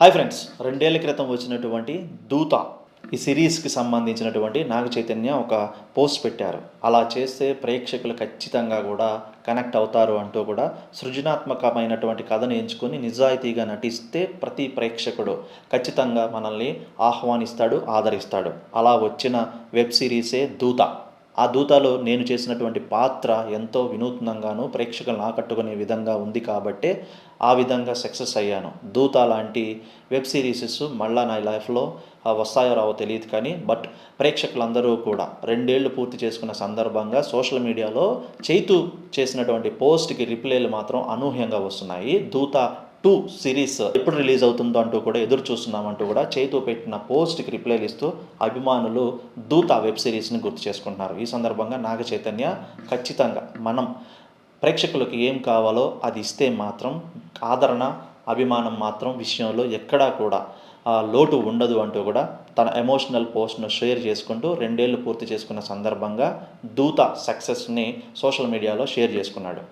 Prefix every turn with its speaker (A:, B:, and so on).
A: Hi friends రెండేళ్ళ క్రితం వచ్చినటువంటి దూత ఈ సిరీస్కి సంబంధించినటువంటి నాగ చైతన్య ఒక పోస్ట్ పెట్టారు. అలా చేస్తే ప్రేక్షకులు ఖచ్చితంగా కూడా కనెక్ట్ అవుతారు అంటూ కూడా సృజనాత్మకమైనటువంటి కథను ఎంచుకొని నిజాయితీగా నటిస్తే ప్రతి ప్రేక్షకుడు ఖచ్చితంగా మనల్ని ఆహ్వానిస్తాడు ఆదరిస్తాడు. అలా వచ్చిన వెబ్ సిరీసే దూత. ఆ దూతలో నేను చేసినటువంటి పాత్ర ఎంతో వినూత్నంగాను ప్రేక్షకులను ఆకట్టుకునే విధంగా ఉంది కాబట్టే ఆ విధంగా సక్సెస్ అయ్యాను. దూత లాంటి వెబ్ సిరీసెస్ మళ్ళా నా లైఫ్లో వస్తాయో రావో తెలియదు కానీ బట్ ప్రేక్షకులందరూ కూడా రెండేళ్ళు పూర్తి చేసుకున్న సందర్భంగా సోషల్ మీడియాలో చైతు చేసినటువంటి పోస్ట్కి రిప్లైలు మాత్రం అనూహ్యంగా వస్తున్నాయి. దూత టూ సిరీస్ ఎప్పుడు రిలీజ్ అవుతుందో అంటూ కూడా ఎదురు చూస్తున్నామంటూ కూడా చేతు పెట్టిన పోస్ట్కి రిప్లైలు ఇస్తూ అభిమానులు దూత వెబ్ సిరీస్ని గుర్తు చేసుకుంటున్నారు. ఈ సందర్భంగా నాగ చైతన్య ఖచ్చితంగా మనం ప్రేక్షకులకు ఏం కావాలో అది ఇస్తే మాత్రం ఆదరణ అభిమానం మాత్రం విషయంలో ఎక్కడా కూడా లోటు ఉండదు అంటూ కూడా తన ఎమోషనల్ పోస్ట్ను షేర్ చేసుకుంటూ రెండేళ్ళు పూర్తి చేసుకున్న సందర్భంగా దూత సక్సెస్ని సోషల్ మీడియాలో షేర్ చేసుకున్నాడు.